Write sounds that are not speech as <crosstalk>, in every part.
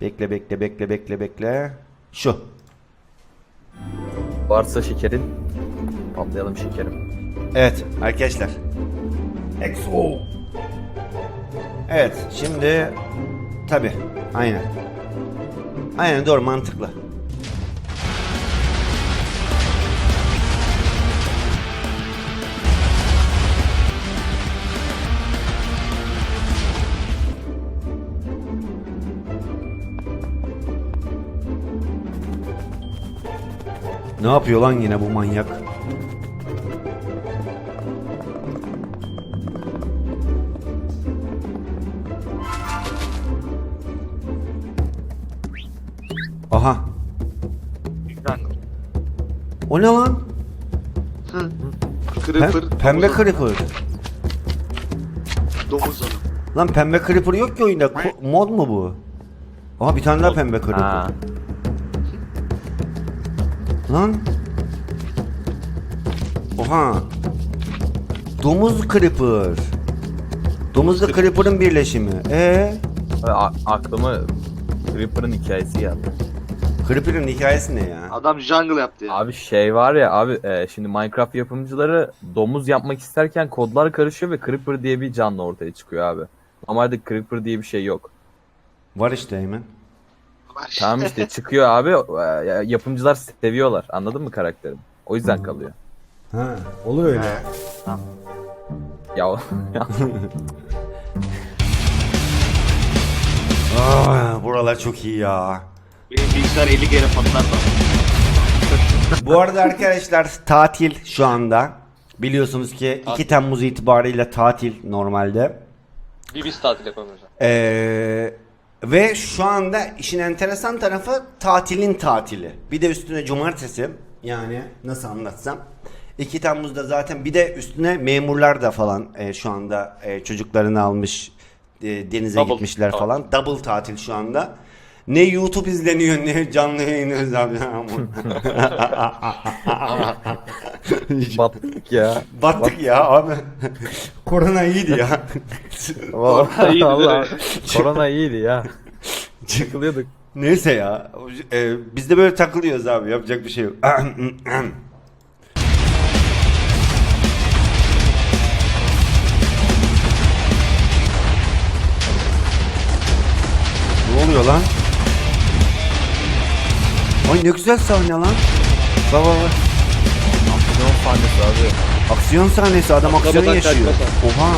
Bekle bekle bekle bekle bekle. Şu. Varsa şekerin patlayalım şekerim. Evet arkadaşlar. EXO. Evet şimdi tabi aynen. Aynen doğru mantıklı. Ne yapıyor lan yine bu manyak? Aha. O ne lan? Pem- Creeper. pembe domuz creeper. Domuz adam. Lan pembe creeper yok ki oyunda. Ko- mod mu bu? Aha bir tane daha pembe creeper. Ha. Lan. Oha. Domuz creeper. Domuzla creeper'ın birleşimi. E A- aklıma Creeper'ın hikayesi geldi. Creeper'ın hikayesi ne ya? Adam jungle yaptı ya. Abi şey var ya abi e, şimdi Minecraft yapımcıları domuz yapmak isterken kodlar karışıyor ve Creeper diye bir canlı ortaya çıkıyor abi. Normalde Creeper diye bir şey yok. Var işte hemen. Var işte. Tamam işte çıkıyor abi e, yapımcılar seviyorlar anladın mı karakterim? O yüzden kalıyor. Ha, olur öyle. Ya, ya <laughs> Aa, buralar çok iyi ya. Benim bilgisayar 50 kere patlar da. Bu arada arkadaşlar tatil şu anda. Biliyorsunuz ki 2 Temmuz itibariyle tatil normalde. Bir biz tatil yapamıyoruz. Ee, ve şu anda işin enteresan tarafı tatilin tatili. Bir de üstüne cumartesi yani nasıl anlatsam. 2 Temmuz'da zaten bir de üstüne memurlar da falan e, şu anda e, çocuklarını almış e, denize Double gitmişler falan. Double tatil şu anda. Ne YouTube izleniyor ne canlı yayın abi. <laughs> battık ya. Battık ya abi. Korona iyiydi ya. <laughs> <laughs> Vallahi, iyiydi, vallahi. <laughs> Korona iyiydi ya. Çıkılıyorduk. Neyse ya. E, biz de böyle takılıyoruz abi. Yapacak bir şey yok. <clears throat> ne oluyor lan? Ay ne güzel sahne lan. Bak bak bak. Aksiyon sahnesi abi. Aksiyon sahnesi adam Atlamadan yaşıyor. Oha.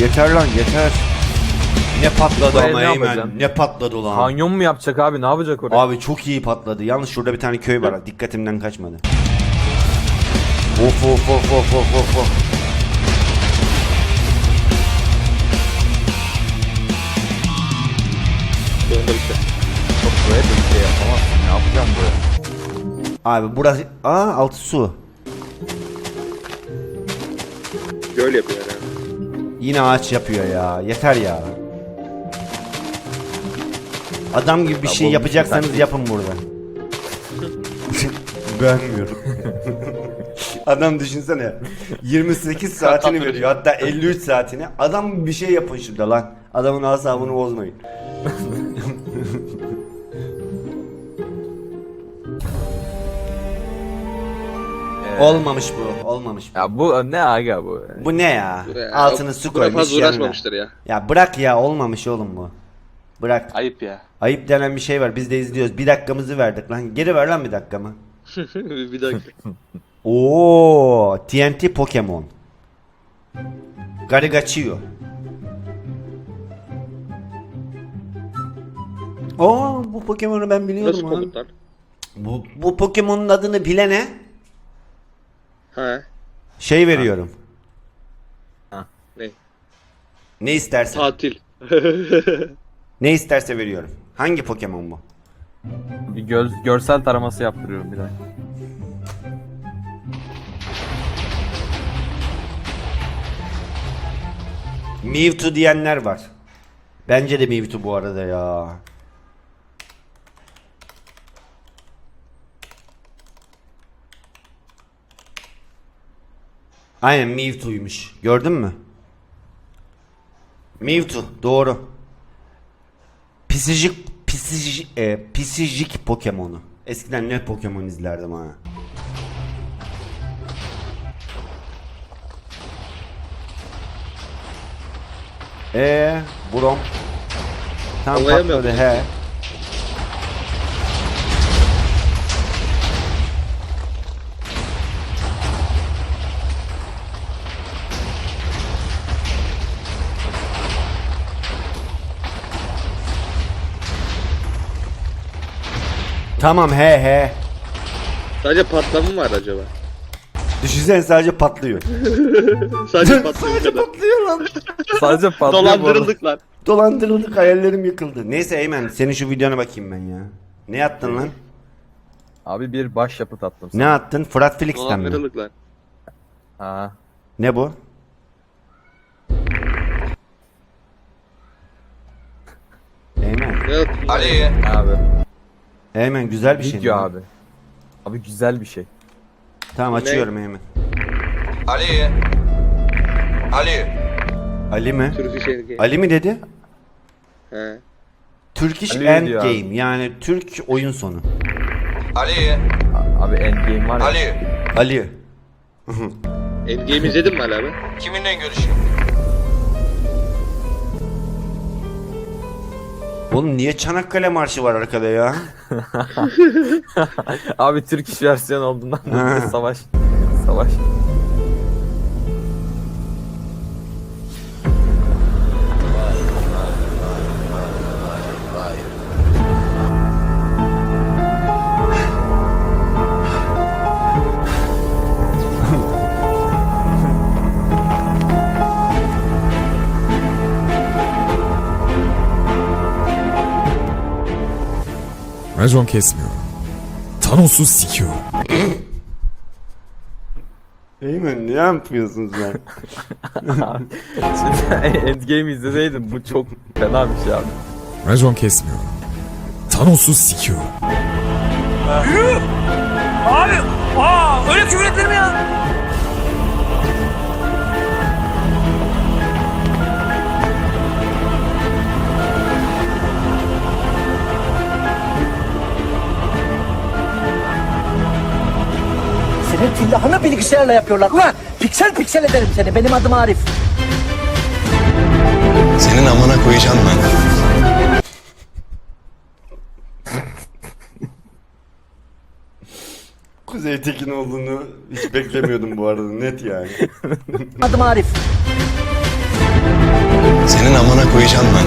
Yeter lan yeter. Ne patladı Buraya ama ne Eymen. yapacaksın? Ne patladı lan. Kanyon mu yapacak abi ne yapacak oraya? Abi çok iyi patladı. Yalnız şurada bir tane köy var. Dikkatimden kaçmadı. Of of of of of of of. Sonunda bitti. Çok buraya da bir şey yapamazsın. Ne yapacağım buraya? Abi burası... Aa altı su. Göl yapıyor. Yine ağaç yapıyor ya. Yeter ya. Adam gibi bir şey yapacaksanız <laughs> yapın burada. <laughs> Beğenmiyorum. <laughs> Adam düşünsene 28 saatini veriyor hatta 53 saatini. Adam bir şey yapın şurada lan. Adamın asabını bozmayın. Ee, Olmamış bu. Olmamış bu. Ya bu ne aga bu? Bu ne ya? Altını su buna koymuş fazla yanına. uğraşmamıştır ya. Ya bırak ya olmamış oğlum bu. Bırak. Ayıp ya. Ayıp denen bir şey var. Biz de izliyoruz. Bir dakikamızı verdik lan. Geri ver lan bir dakikamı. <laughs> bir dakika. <laughs> Oo, TNT Pokemon. Garigachio. Oo, bu Pokemon'u ben biliyorum Nasıl lan. komutlar? Bu, bu Pokemon'un adını bilene He. şey veriyorum. Ne? Ne isterse. Tatil. <laughs> Ne isterse veriyorum. Hangi Pokemon bu? Bir göz, görsel taraması yaptırıyorum bir dakika. Mewtwo diyenler var. Bence de Mewtwo bu arada ya. Aynen Mewtwo'ymuş. Gördün mü? Mewtwo doğru. Pisicik pisicik e, pisicik Pokemon'u. Eskiden ne Pokemon izlerdim ha. Ee, Brom. Tam mı patladı he. Tamam he he. Sadece patlama mı var acaba? Düşünsene sadece patlıyor. <laughs> Sadece patlama sadece kadar. patlıyor lan. Sadece patlıyor bu arada. Dolandırıldık lan. Dolandırıldık hayallerim yıkıldı. Neyse Eymen senin şu videona bakayım ben ya. Ne attın lan? Abi bir başyapıt attım sana. Ne attın? Fırat Felix'ten mi? Dolandırıldık lan. Ha. Ne bu? Eymen. Ne attın? Ali, Abi. Eymen güzel bir şey. Video mi? abi. Abi güzel bir şey. Tamam açıyorum Eymen. Ali, Ali, Ali mi? Türk işe Ali mi dedi? He. Turkish Ali End diyor abi. Game yani Türk oyun sonu. Ali, Abi endgame var ya. Ali. Ali. Endgame izledin mi Ali abi? Kiminle görüşeyim? Oğlum niye Çanakkale Marşı var arkada ya? <laughs> Abi Türk iş versiyon olduğundan dolayı <laughs> savaş. Savaş. Racon kesmiyorum. Thanos'u sikiyorum. Eymen ne yapıyorsun sen? Şimdi endgame izleseydin bu çok fena bir şey abi. Racon kesmiyorum. Thanos'u sikiyorum. Abi, aa öyle küfür edilir mi ya? Senin tillahını bilgisayarla yapıyorlar. Ulan piksel piksel ederim seni. Benim adım Arif. Senin amına koyacağım ben. <laughs> Kuzey Tekin olduğunu hiç beklemiyordum bu arada net yani. Adım Arif. Senin amına koyacağım ben.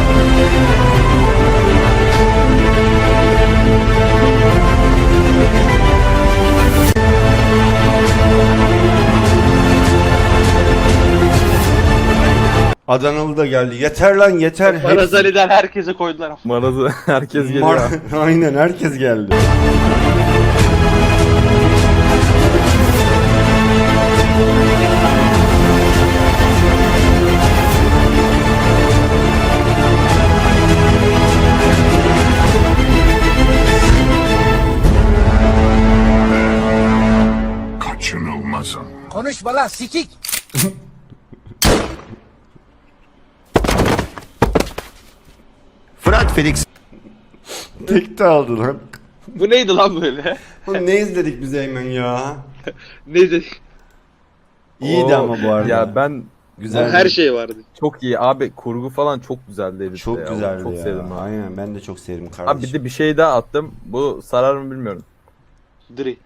Adanalı da geldi. Yeter lan yeter. Marazali'den herkese koydular. Marazı herkes geliyor. Mar- <laughs> Aynen herkes geldi. Konuşma lan sikik. Fırat Felix. Tekte aldı lan. Bu neydi lan böyle? Oğlum ne izledik biz Eymen ya? Neyse. İyiydi Oo, ama bu arada. Ya ben Güzel. Her şey vardı. çok iyi abi kurgu falan çok güzeldi editte çok ya. güzeldi Çok ya. sevdim abi. Aynen ben de çok sevdim kardeşim. Abi bir de bir şey daha attım. Bu sarar mı bilmiyorum. Dri.